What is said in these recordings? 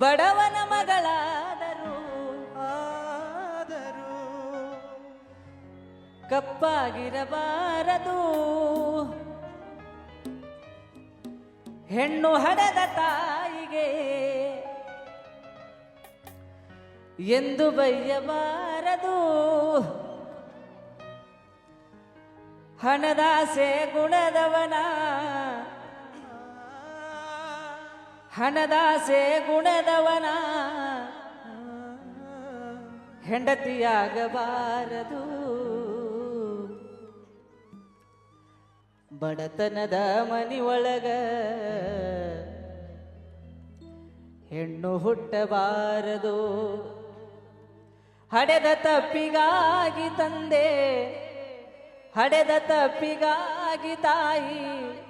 ಬಡವನ ಮಗಳಾದರೂ. ಆದರೂ ಕಪ್ಪಾಗಿರಬಾರದು. ಹೆಣ್ಣು ಹಡೆದ ತಾಯಿಗೆ ಎಂದು ಬೈಯಬಾರದು. ಹಣದಾಸೆ ಗುಣದವನ ಹಣದಾಸೆ ಗುಣದವನ. ಹೆಂಡತಿಯಾಗಬಾರದು. ಬಡತನದ ಮನಿ ಒಳಗ ಹೆಣ್ಣು ಹುಟ್ಟಬಾರದು. ಹಡೆದ ತಪ್ಪಿಗಾಗಿ ತಂದೆ ಹಡೆದ ತಪ್ಪಿಗಾಗಿ ತಾಯಿ.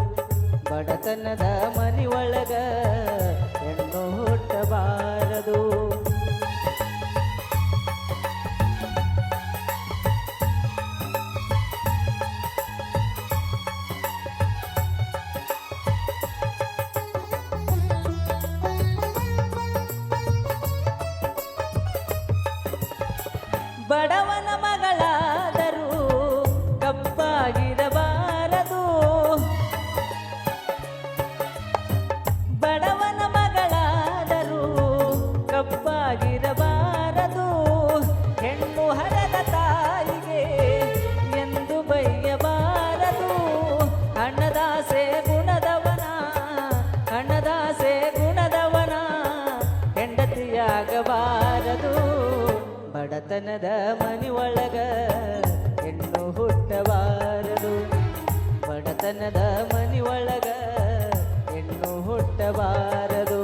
ಬಡತನದ ಮರಿ ಹೆಣ್ಣು ಹೆಂಡತಿಯಾಗಬಾರದು ಬಡತನದ ಮನಿಯೊಳಗ ಹೆಣ್ಣು ಹುಟ್ಟಬಾರದು. ಬಡತನದ ಮನಿಯೊಳಗ ಹೆಣ್ಣು ಹುಟ್ಟಬಾರದು.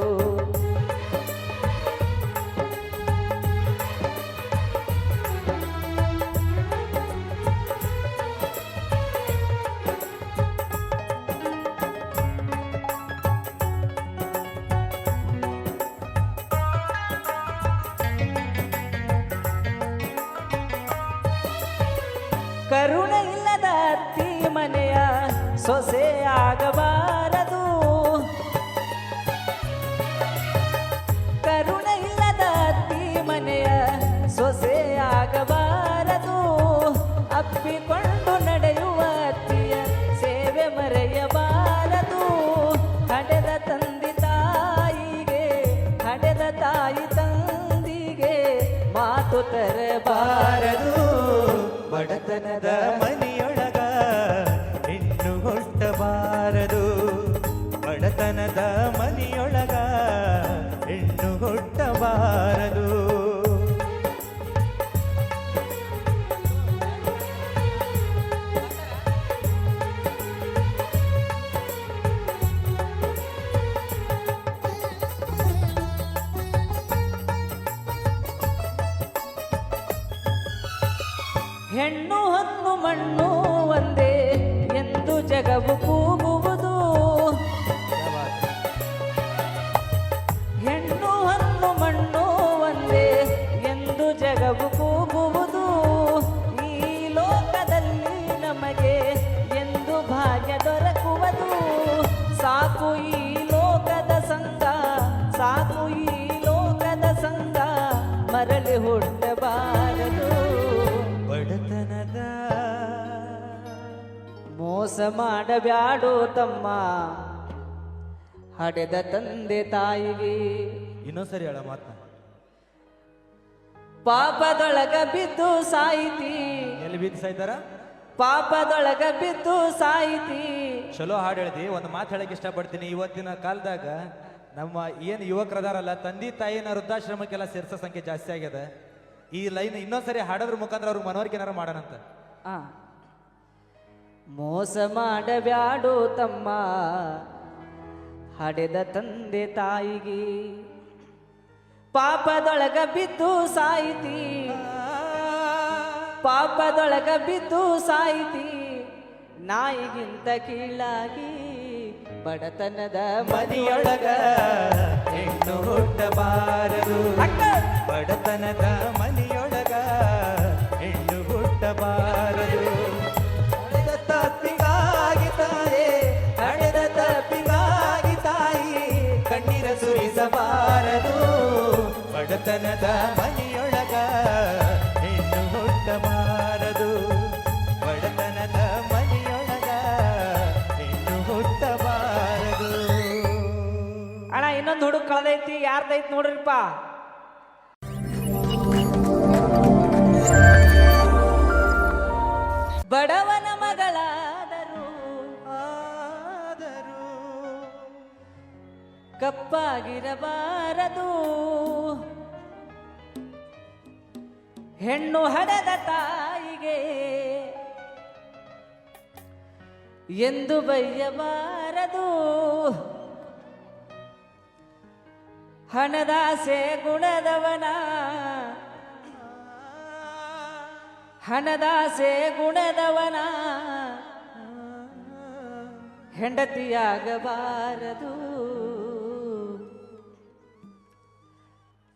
ಮಾತು ತರಬಾರದು ಬಡತನದ ಮನೆಯೊಳಗ ಹೆಣ್ಣು ಹುಟ್ಟಬಾರದು. ಬಡತನದ ಹೆಣ್ಣು ಹಣ್ಣು ಮಣ್ಣು ಒಂದೇ ಎಂದು ಜಗವು ಕೂಗುವುದು ಮಾಡಬ್ಯಾಡು ತಮ್ಮ. ಹಡೆದ ತಂದೆ ತಾಯಿಗೆ. ಇನ್ನೊಂದ್ಸರಿ ಹೇಳ ಮಾತನ್ನ ಪಾಪದೊಳಗ ಬಿದ್ದು ಸಾಯಿತಿ. ಎಲ್ಲಿ ಬಿದ್ದು ಸಾಯ್ತಾರ? ಪಾಪದೊಳಗ ಬಿದ್ದು ಸಾಯಿತಿ. ಚಲೋ ಹಾಡು ಹೇಳ್ದಿ ಒಂದು ಮಾತು ಹೇಳಕ್ ಇಷ್ಟಪಡ್ತೀನಿ. ಇವತ್ತಿನ ಕಾಲದಾಗ ನಮ್ಮ ಏನು ಯುವಕರದಾರಲ್ಲ ತಂದೆ ತಾಯಿನ ವೃದ್ಧಾಶ್ರಮಕ್ಕೆಲ್ಲ ಸೇರ್ಸೋ ಸಂಖ್ಯೆ ಜಾಸ್ತಿ ಆಗ್ಯದ. ಈ ಲೈನ್ ಇನ್ನೊಂದ್ಸರಿ ಹಾಡೋದ್ರ ಮುಖಾಂತರ ಅವ್ರಿಗೆ ಮನವರಿಕೆ ಏನಾರ ಮಾಡೋಣಂತ? ಆ. ಮೋಸ ಮಾಡಬ್ಯಾಡು ತಮ್ಮ. ಹಡೆದ ತಂದೆ ತಾಯಿಗೆ ಪಾಪದೊಳಗ ಬಿದ್ದು ಸಾಯಿತಿ. ಪಾಪದೊಳಗ ಬಿದ್ದು ಸಾಯಿತಿ. ನಾಯಿಗಿಂತ ಕೀಳಾಗಿ ಬಡತನದ ಮನೆಯೊಳಗ ಹೆಣ್ಣು ಹುಟ್ಟಬಾರದು. ಬಡತನದ ಮನೆಯೊಳಗ ಹೆಣ್ಣು ಹುಟ್ಟಬಾರದು. ಬಡತನದ ಮನೆಯೊಳಗ ಹೆಣ್ಣು ಹುಟ್ಟಬಾರದು ಬಡತನದ ಮನೆಯೊಳಗ ಹೆಣ್ಣು ಹುಟ್ಟಬಾರದು ಅಣ್ಣ ಇನ್ನೊಂದು ಹುಡುಗ ಕಳೆದೈತಿ ಯಾರ್ದೈತಿ ನೋಡ್ರಿಪ್ಪ. ಬಡವನ ಮಗಳಾದರೂ. ಆದರೂ. ಕಪ್ಪಾಗಿರಬಾರದು. ಹೆಣ್ಣು ಹಡೆದ ತಾಯಿಗೆ. ಎಂದು ಬಯ್ಯಬಾರದು. ಹಣದಾಸೆ ಗುಣದವನ. ಹಣದಾಸೆ ಗುಣದವನ. ಹೆಂಡತಿಯಾಗಬಾರದು.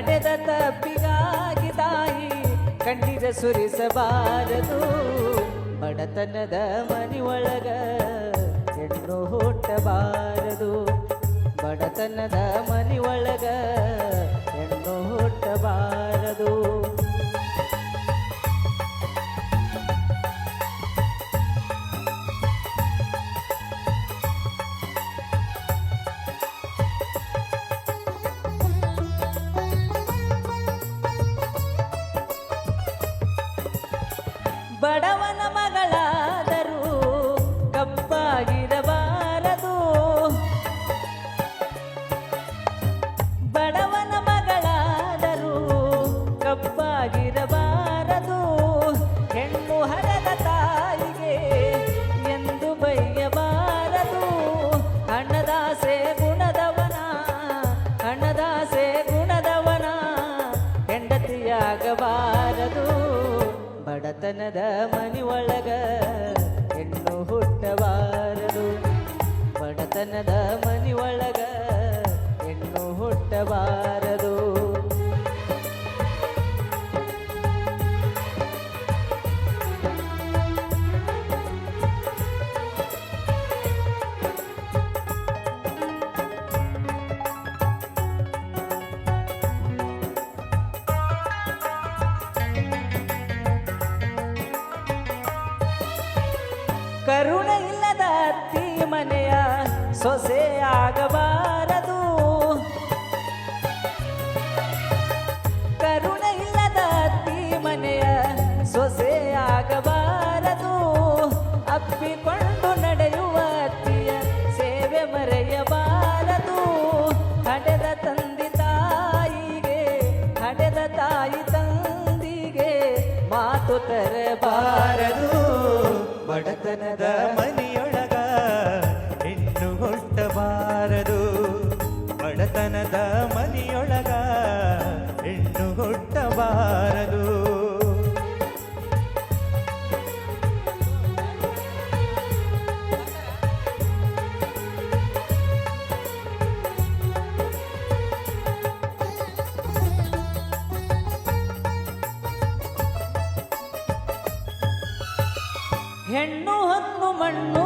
ಹಡೆದ ತಪ್ಪಿಗಾಗಿ ತಾಯಿ ಕಣ್ಣೀರ ಸುರಿಸಬಾರದು. ಬಡತನದ ಮನಿಯೊಳಗ ಹೆಣ್ಣು ಹುಟ್ಟಬಾರದು. ಬಡತನದ ಮನಿ ಹೆಣ್ಣು ಬಡತನದ ಒಳಗ ಹೆಣ್ಣು ಹುಟ್ಟಬಾರದು. ಬಡತನದ ಮನಿಯೊಳಗ ಹೆಣ್ಣು ಹುಟ್ಟಬಾರದು. ಮಾತು ತರಬಾರದು ಬಡತನದ ಮನೆಯೊಳಗ ಹೆಣ್ಣು ಹುಟ್ಟಬಾರದು. ಹೆಣ್ಣು ಹೊನ್ನು ಮಣ್ಣು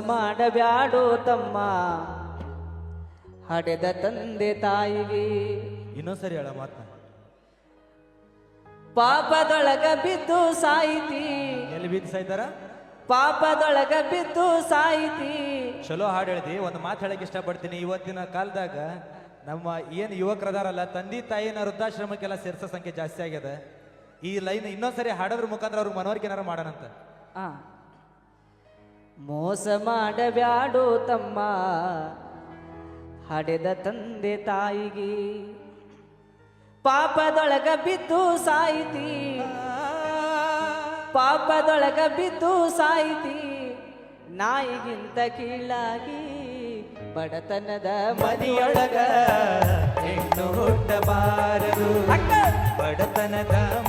ಮಾಡಬ್ಯಾಡೋ ತಮ್ಮ. ಹಡೆದ ತಂದೆ ತಾಯಿಗೆ ಇನ್ನೊಂದ್ಸರಿ ಹೇಳ ಮಾತ ಪಾಪದೊಳಗ ಬಿದ್ದು ಸಾಯಿತಿ. ಎಲ್ಲಿ ಬಿದ್ದು ಸಾಯ್ತಾರ? ಪಾಪದೊಳಗ ಬಿದ್ದು ಸಾಯಿತಿ. ಚಲೋ ಹಾಡು ಹೇಳ್ದಿ ಒಂದು ಮಾತು ಹೇಳಕ್ ಇಷ್ಟಪಡ್ತೀನಿ. ಇವತ್ತಿನ ಕಾಲದಾಗ ನಮ್ಮ ಏನು ಯುವಕರದಾರಲ್ಲ ತಂದೆ ತಾಯಿನ ವೃದ್ಧಾಶ್ರಮಕ್ಕೆಲ್ಲ ಸೇರ್ಸೋ ಸಂಖ್ಯೆ ಜಾಸ್ತಿ ಆಗ್ಯದ. ಈ ಲೈನ್ ಇನ್ನೊಂದ್ಸರಿ ಹಾಡೋದ್ರ ಮುಖಾಂತರ ಅವ್ರಿಗೆ ಮನವರಿಕೆ ಏನಾರು ಮಾಡೋಣಂತ? ಆ. ಮೋಸ ಮಾಡಬ್ಯಾಡೋ ತಮ್ಮ. ಹಡೆದ ತಂದೆ ತಾಯಿಗೆ ಪಾಪದೊಳಗ ಬಿದ್ದು ಸಾಯಿತಿ. ಪಾಪದೊಳಗ ಬಿದ್ದು ಸಾಯಿತಿ. ನಾಯಿಗಿಂತ ಕೀಳಾಗಿ ಬಡತನದ ಮನೆಯೊಳಗ ಹೆಣ್ಣು ಹುಟ್ಟಬಾರದು. ಬಡತನದ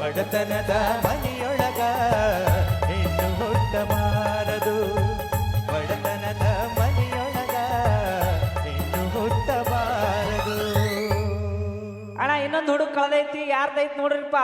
ಬಡತನದ ಮನೆಯೊಳಗ ಹೆಣ್ಣು ಹುಟ್ಟಬಾರದು ಬಡತನದ ಮನೆಯೊಳಗ ಹೆಣ್ಣು ಹುಟ್ಟಬಾರದು ಅಣ್ಣ ಇನ್ನೊಂದು ಹುಡುಗ ಕಳೆದೈತಿ ಯಾರ್ದೈತಿ ನೋಡ್ರಿಪ್ಪ?